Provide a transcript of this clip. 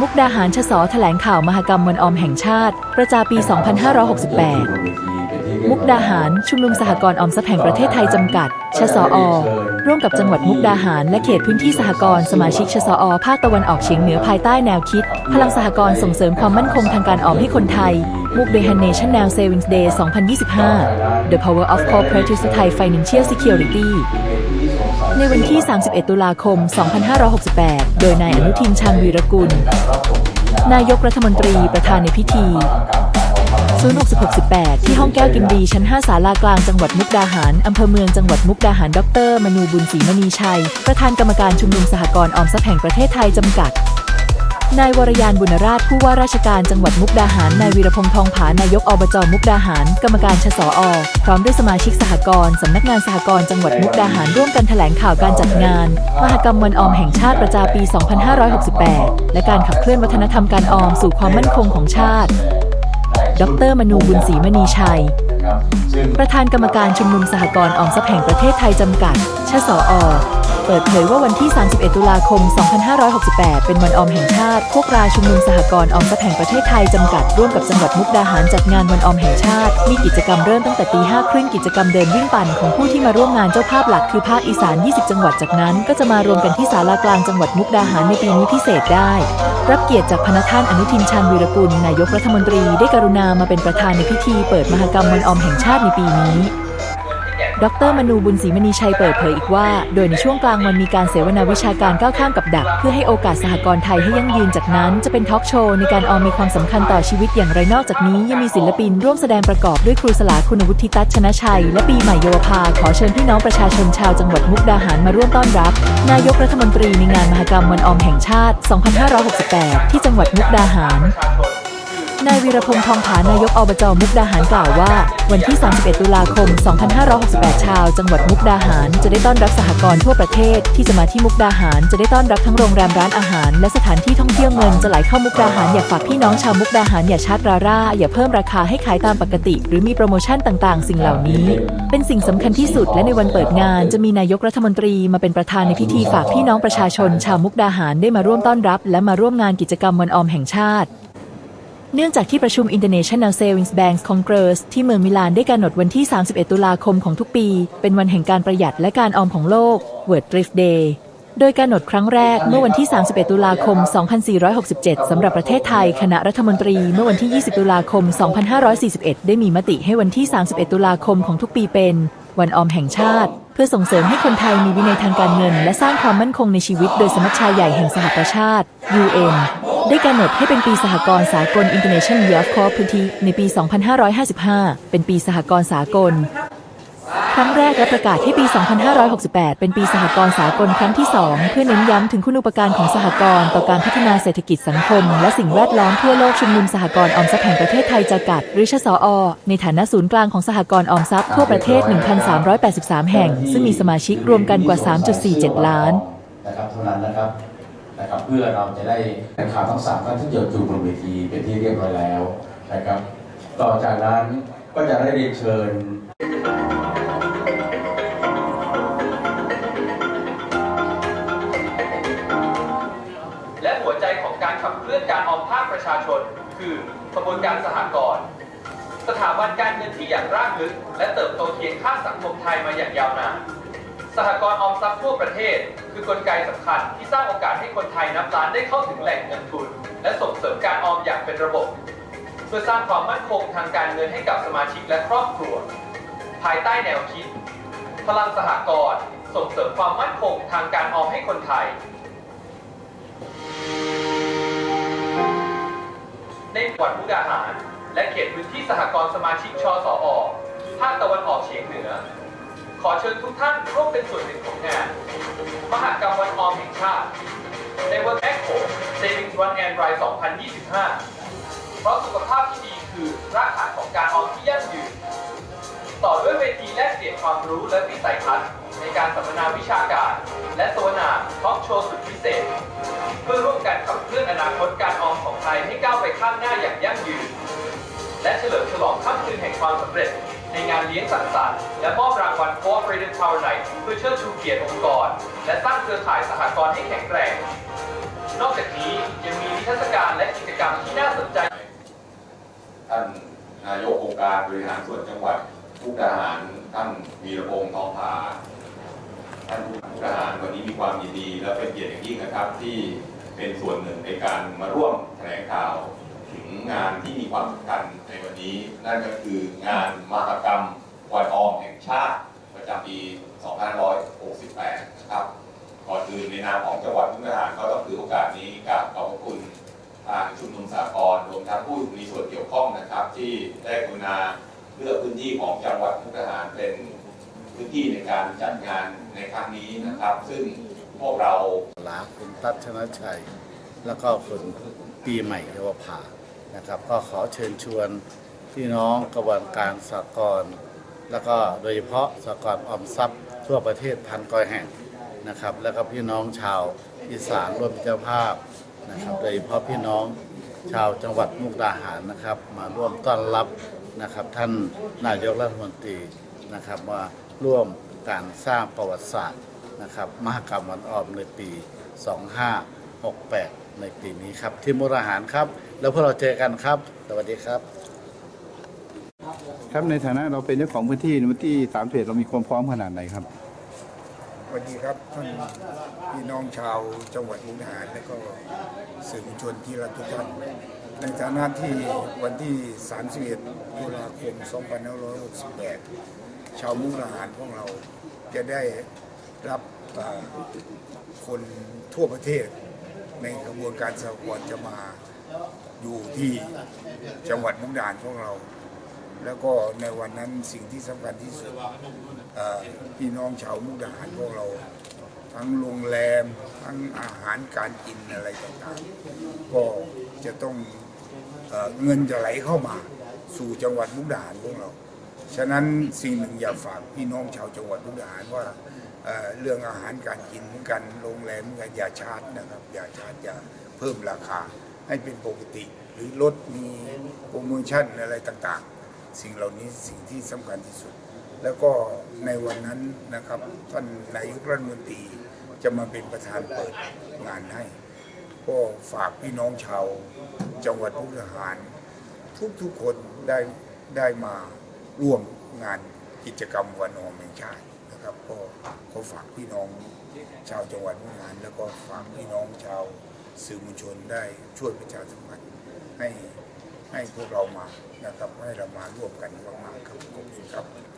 มุกดาหารชสแถลงข่าวมหกรรมวันออมแห่งชาติ ประจาปี 2568 มุกดาหารชุมนุมสหกรณ์ออมทรัพย์แห่งประเทศไทยจำกัด ชสอร่วมกับจังหวัดมุกดาหารและเขตพื้นที่สหกรณ์สมาชิกชสอภาคตะวันออกเฉียงเหนือภายใต้แนวคิด พลังสหกรณ์ส่งเสริมความมั่นคงทางการออมให้คนไทยมุกเดฮันเนชั่นแนลเซวิงส์เดย์2025 The Power of Cooperative Thai Financial Security ในวันที่ 31 ตุลาคม 2568 โดยนายอนุทินชาญวีรกุล นายกรัฐมนตรีประธานในพิธี 06618ที่ห้องแก้วกินดีชั้น 5 ศาลากลางจังหวัดมุกดาหาร อำเภอเมืองจังหวัดมุกดาหาร ดร มนูบุญศรีมณีชัย ประธานกรรมการชุมนุมสหกรณ์ออมทรัพย์แห่งประเทศไทยจำกัด นายวรยานบุญราชผู้ว่าราชการจังหวัดมุกดาหาร นายวีรพงษ์ทองผานายกอบจมุกดาหาร กรรมการชสอพร้อมด้วยสมาชิกสหกรณ์สำนักงานสหกรณ์จังหวัดมุกดาหารร่วมกันแถลงข่าวการจัดงาน มหกรรมวันออมแห่งชาติประจาปี 2568 และการขับเคลื่อนวัฒนธรรมการออมสู่ความมั่นคงของชาติ ดร มนูบุญศรีมณีชัย ประธานกรรมการชุมนุมสหกรณ์ออมทรัพย์แห่งประเทศไทยจำกัด ชสอเปิดเผยว่าวันที่ 31 ตุลาคม 2568 เป็นวันออมแห่งชาติ พวกราชุมนุมสหกรณ์ออมทรัพย์แห่งประเทศไทยจำกัด ร่วมกับจังหวัดมุกดาหารจัดงานวันออมแห่งชาติ มีกิจกรรมเริ่มตั้งแต่ตีห้าครึ่งกิจกรรมเดินวิ่งปั่นของผู้ที่มาร่วมงานเจ้าภาพหลักคือภาคอีสาน 20 จังหวัดจากนั้น ก็จะมารวมกันที่ศาลากลางจังหวัดมุกดาหารในปีนี้พิเศษได้ รับเกียรติจากพนักท่านอนุทินชาญวีรกุลนายกรัฐมนตรีได้กรุณามาเป็นประธานในพิธี เปิดมหกรรมวันออมแห่งชาติในปีนี้ ดรมนูบุญศรีมณีชัยเปิดเผยอีกว่า โดยในช่วงกลางวันมีการเสวนาวิชาการก้าวข้ามกับดัก เพื่อให้โอกาสสหกรณ์ไทยให้ยั่งยืนจากนั้นจะเป็นทอล์กโชว์ในการออมมีความสำคัญต่อชีวิตอย่างไรนอกจากนี้ ยังมีศิลปินร่วมแสดงประกอบด้วยครูสลาคุณวุฒิตัชชนะชัย และปีใหม่เยาวภาขอเชิญพี่น้องประชาชนชาวจังหวัดมุกดาหารมาร่วมต้อนรับ นายกรัฐมนตรีในงานมหกรรมวันออมแห่งชาติ 2568 ที่จังหวัดมุกดาหาร นายวีรพงษ์ทองผานายกอบจมุกดาหารกล่าวว่า วันที่ 31 ตุลาคม 2568 ชาว จังหวัดมุกดาหาร จะได้ต้อนรับสหกรณ์ทั่วประเทศที่จะมาที่มุกดาหาร จะได้ต้อนรับทั้งโรงแรมร้านอาหาร และสถานที่ท่องเที่ยวเงินจะไหลเข้ามุกดาหารอยากฝากพี่น้องชาวมุกดาหารอย่าชาร์จราร่าอย่าเพิ่มราคาให้ขายตามปกติ หรือมีโปรโมชั่นต่างๆ สิ่งเหล่านี้ เป็นสิ่งสำคัญที่สุดและในวันเปิดงาน จะมีนายกรัฐมนตรีมาเป็นประธานในพิธีฝากพี่น้องประชาชน ชาวมุกดาหารได้มาร่วมต้อนรับ และมาร่วมงานกิจกรรมวันออมแห่งชาติ เนื่องจากที่ประชุม International Savings Banks Congress ที่เมืองมิลานได้กำหนดวันที่ 31 ตุลาคมของทุกปี เป็นวันแห่งการประหยัดและการออมของโลก World Thrift Day โดยการหนดครั้งแรกเมื่อวันที่ 31 ตุลาคม 2467 สำหรับประเทศไทย คณะรัฐมนตรีเมื่อวันที่ 20 ตุลาคม 2541 ได้มีมติให้วันที่ 31 ตุลาคมของทุกปีเป็น วันออมแห่งชาติ เพื่อส่งเสริมให้คนไทยมีวินัยทางการเงิน และสร้างความมั่นคงในชีวิต โดยสมัชชาใหญ่แห่งสหประชาติ UN ได้กำหนดให้เป็นปีสหกรณ์สากล International Year of Cooperative ในปี 2555 เป็นปีสหกรณ์สากล ครั้งแรกและประกาศให้ปี 2568 เป็นปีสหกรณ์สากลครั้งที่ 2 เพื่อเน้นย้ำถึงคุณูปการของสหกรณ์ต่อการพัฒนาเศรษฐกิจสังคม และสิ่งแวดล้อมทั่วโลกชุมนุมสหกรณ์ออมทรัพย์แห่งประเทศไทยจำกัด หรือชสอ ในฐานะศูนย์กลางของสหกรณ์ออมทรัพย์ทั่วประเทศ 1,383 แห่ง ซึ่งมีสมาชิกรวมกันกว่า 3.47 ล้านนะครับเท่านั้นนะครับ นะครับเพื่อเราจะได้ข่งขันทั้งสามท่านที่อยู่อยู่บนเวทีเป็นที่เรียบร้อยแล้วนะครับ ต่อจากนั้นก็จะได้เรียนเชิญและหัวใจของการขับเคลื่อนการออมภาคประชาชน คือขบวนการสหกรณ์สถาบันการเงินที่อย่างรากลึก และเติบโตเคียงข้างสังคมไทยมาอย่างยาวนานสหกรณ์ออมทรัพย์ทั่วประเทศ คือกลไกสำคัญที่สร้างโอกาสให้คนไทยนับล้านได้เข้าถึงแหล่งเงินทุน และส่งเสริมการออมอย่างเป็นระบบ เพื่อสร้างความมั่นคงทางการเงินให้กับสมาชิกและครอบครัว ภายใต้แนวคิด พลังสหกรณ์ส่งเสริมความมั่นคงทางการออมให้คนไทย ในจังหวัดมุกดาหาร และเขตพื้นที่สหกรณ์สมาชิกชสอภาคตะวันออกเฉียงเหนือ ขอเชิญทุกท่านร่วมเป็นส่วนหนึ่งของงาน มหกรรมวันออมแห่งชาติ ในวันแอคโ Savings One and Ride 2025 เพราะสุขภาพที่ดีคือรากฐานของการออมที่ยั่งยืน ต่อด้วยเวทีแลกเปลี่ยนความรู้และวิสัยทัศน์ในการสัมมนาวิชาการ และโซนาทอกโชว์สุดพิเศษ เพื่อร่วมกันขับเคลื่อนอนาคตการออมของไทยให้ก้าวไปข้างหน้าอย่างยั่งยืน และเฉลิมฉลองค่ำคืนแห่งความสำเร็จ ในงานเลี้ยงสังสรรค์และมอบรางวัล Cooperative Power Night เพื่อเชิดชูเกียรติองค์กร และสร้างเครือข่ายสหกรณ์ให้แข็งแกร่ง นอกจากนี้ยังมีนิทรรศการและกิจกรรมที่น่าสนใจ ท่านนายกองค์การบริหารส่วนจังหวัดมุกดาหารท่านวีรพงษ์ทองผาท่านผู้ว่ามุกดาหารวันนี้มีความยินดีและเป็นเกียรติอย่างยิ่งนะครับที่เป็นส่วนหนึ่งในการมาร่วมแถลงข่าว ถึงงานที่มีความสำคัญในวันนี้ นั่นก็คืองานมหกรรมวันออมแห่งชาติ ประจำปี 2568 นะครับ ก่อนอื่นในนามของจังหวัดมุกดาหารก็ต้องถือโอกาสนี้กราบขอบพระคุณทางชุมนุมสากลรวมทั้งผู้มีส่วนเกี่ยวข้องนะครับ ที่ได้กรุณาเลือกพื้นที่ของจังหวัดมุกดาหารเป็นพื้นที่ในการจัดงานในครั้งนี้นะครับ ซึ่งพวกเราลาคุณตัชนชัย แล้วก็คุณปีใหม่เยาวภา นะครับ ก็ขอเชิญชวนพี่น้องกระบวนการสากลแล้วก็โดยเฉพาะสากลออมทรัพย์ ทั่วประเทศพันกอยแห่งนะครับ แล้วก็พี่น้องชาวอีสานร่วมเป็นเจ้าภาพนะครับ โดยเฉพาะพี่น้องชาวจังหวัดมุกดาหารนะครับ มาร่วมต้อนรับนะครับ ท่านนายกรัฐมนตรีนะครับมาร่วมการสร้างประวัติศาสตร์นะครับมหกรรมวันออมในปี 2568 ในปีนี้ครับ ที่มุกดาหารครับ แล้วพวกเราเจอกันครับ สวัสดีครับ ครับในฐานะเราเป็นเจ้าของพื้นที่ในพื้นที่สามเฟสเรามีความพร้อมขนาดไหนครับสวัสดีครับท่านพี่น้องชาวจังหวัดมุกดาหารและก็สื่อมวลชนที่รักทุกท่านในฐานะที่วันที่ 31 ตุลาคม 2568 ชาวมุกดาหารของเราจะได้รับเอ่อคนทั่วประเทศในกระบวนการสหกรณ์จะมา อยู่ที่จังหวัดมุกดาหารของเรา แล้วก็ในวันนั้นสิ่งที่สำคัญที่สุดพี่น้องชาวมุกดาหารพวกเรา ทั้งโรงแรมทั้งอาหารการกินอะไรต่างๆ ก็จะต้องเอเงินจะไหลเข้ามาสู่จังหวัดมุกดาหารพวกเรา ฉะนั้นสิ่งหนึ่งอยากฝากพี่น้องชาวจังหวัดมุกดาหารว่าเเรื่องอาหารการกินกันโรงแรมกันอย่าชาร์จนะครับอย่าชาร์จอย่าเพิ่มราคา ให้เป็นปกติ หรือลดมีโปรโมชั่นอะไรต่างๆ สิ่งเหล่านี้สิ่งที่สำคัญที่สุด แล้วก็ในวันนั้นนะครับท่านนายกรัฐมนตรีจะมาเป็นประธานเปิดงานให้ ก็ฝากพี่น้องชาวจังหวัดมุกดาหาร ทุกๆคนได้ได้มาร่วมงานกิจกรรมวันออมแห่งชาตินะครับ ก็ขอฝากพี่น้องชาวจังหวัดมุกดาหาร แล้วก็ฝากพี่น้องชาว สื่อมวลชนได้ช่วยประชาสัมพันธ์ให้ให้พวกเรามานะครับให้เรามาร่วมกันมากๆครับขอบคุณครับ